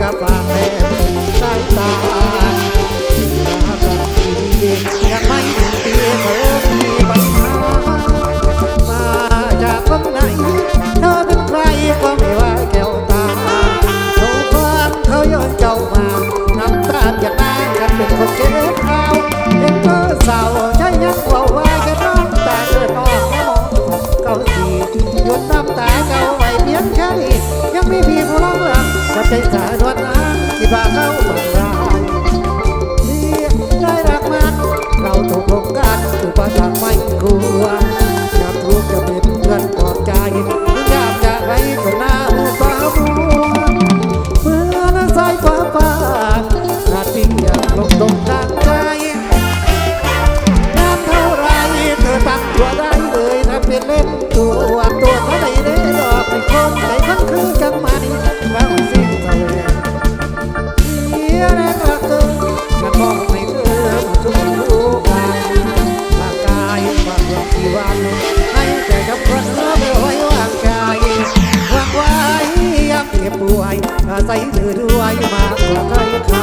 กับฝากแม่ายตาหาดียังไม่ถึงปีเมื่อมีปัญหมาจากตรงเธอเป็นใครก็ไม่ว่าแกวตาเขาความเขาย้อนเจ้ามาน้ำตาจากบ้ากันเป็นคนเก็บเอาเด็กก็สาใช้ยังว่าว่าแค่น้ตากิดม่มองเขาสีหยดน้ำตาเก่าไวเพียแค่นี้ยังไม่เพียลังจะใจใจ Quizás ายอาศัยเธอด้วยมากกว่าใคร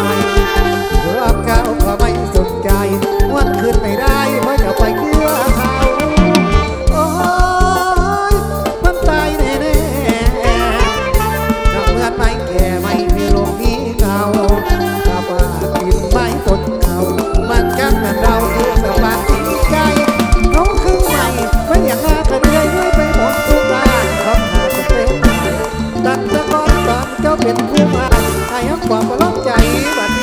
เป็นผู้มาให้ความปลอบใจบัด